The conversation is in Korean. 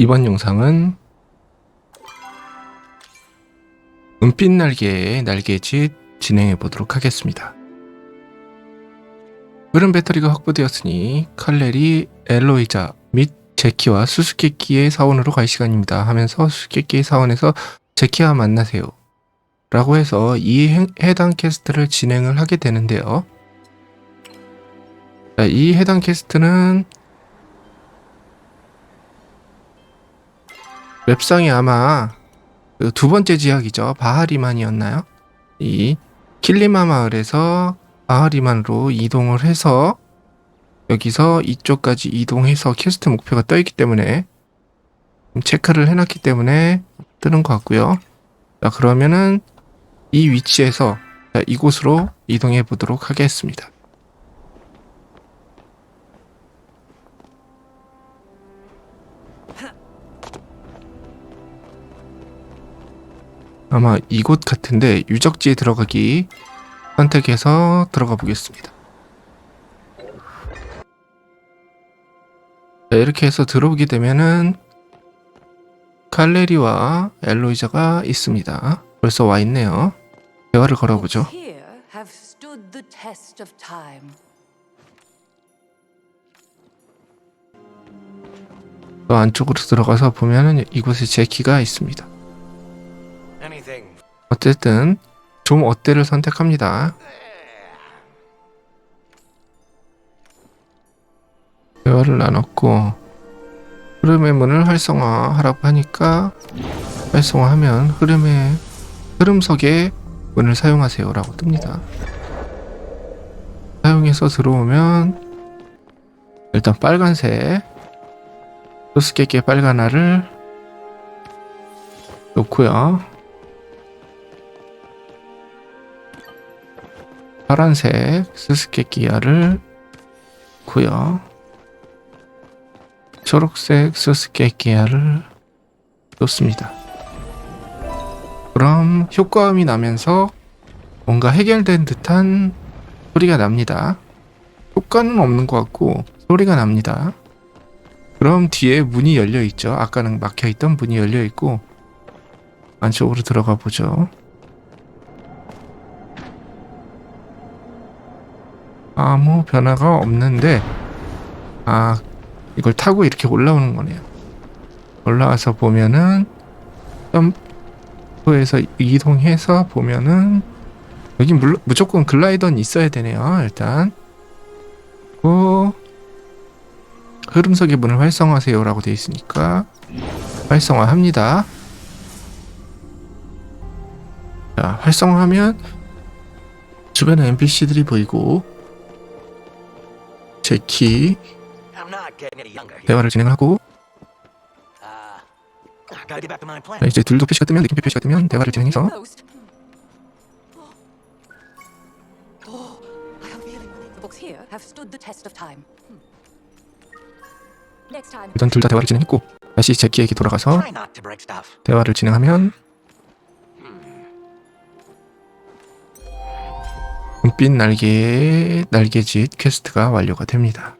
이번 영상은 은빛 날개의 날개짓 진행해 보도록 하겠습니다. 흐름 배터리가 확보되었으니 칼레리, 엘로이자 및 제키와 수수께끼의 사원으로 갈 시간입니다 하면서 수수께끼의 사원에서 제키와 만나세요. 라고 해서 이 해- 해당 캐스트를 진행을 하게 되는데요. 자, 이 해당 캐스트는 웹상에 아마 그 두 번째 지역이죠. 바하리만이었나요? 이 킬리마 마을에서 바하리만으로 이동을 해서 여기서 이쪽까지 이동해서 퀘스트 목표가 떠 있기 때문에 체크를 해놨기 때문에 뜨는 것 같고요. 자 그러면은 이 위치에서 자, 이곳으로 이동해 보도록 하겠습니다. 아마 이곳 같은데 유적지에 들어가기 선택해서 들어가 보겠습니다. 자, 이렇게 해서 들어오게 되면은 칼레리와 엘로이자가 있습니다. 벌써 와 있네요. 대화를 걸어보죠. 또 안쪽으로 들어가서 보면은 이곳에 제키가 있습니다. 어쨌든 좀 어때를 선택합니다. 대화를 나눴고 흐름의 문을 활성화하라고 하니까 활성화하면 흐름의 흐름석의 문을 사용하세요라고 뜹니다. 사용해서 들어오면 일단 빨간색 수수께끼 빨간 알을 놓고요. 파란색 수수께끼야를 놓고요. 초록색 수수께끼야를 놓습니다. 그럼 효과음이 나면서 뭔가 해결된 듯한 소리가 납니다. 효과는 없는 것 같고 소리가 납니다. 그럼 뒤에 문이 열려 있죠. 아까는 막혀 있던 문이 열려 있고 안쪽으로 들어가 보죠. 아무 변화가 없는데 아 이걸 타고 이렇게 올라오는 거네요. 올라와서 보면은 점프에서 이동해서 보면은 여기 물, 무조건 글라이더는 있어야 되네요. 일단 그 흐름석의 문을 활성화하세요라고 되어 있으니까 활성화합니다. 자 활성화하면 주변에 NPC들이 보이고 제키 I'm not getting any younger. here. 대화를 진행하고 Uh, I gotta get back to my plan. 자, 이제 둘도 표시가 뜨면 느낌표 표시가 뜨면 대화를 진행해서 Post. Oh, I have a feeling the books here have stood the test of time. Hmm. Next time. 일단 둘 다 대화를 진행했고 다시 제키에게 돌아가서. 대화를 진행하면 빛 날개 날개짓 퀘스트가 완료가 됩니다.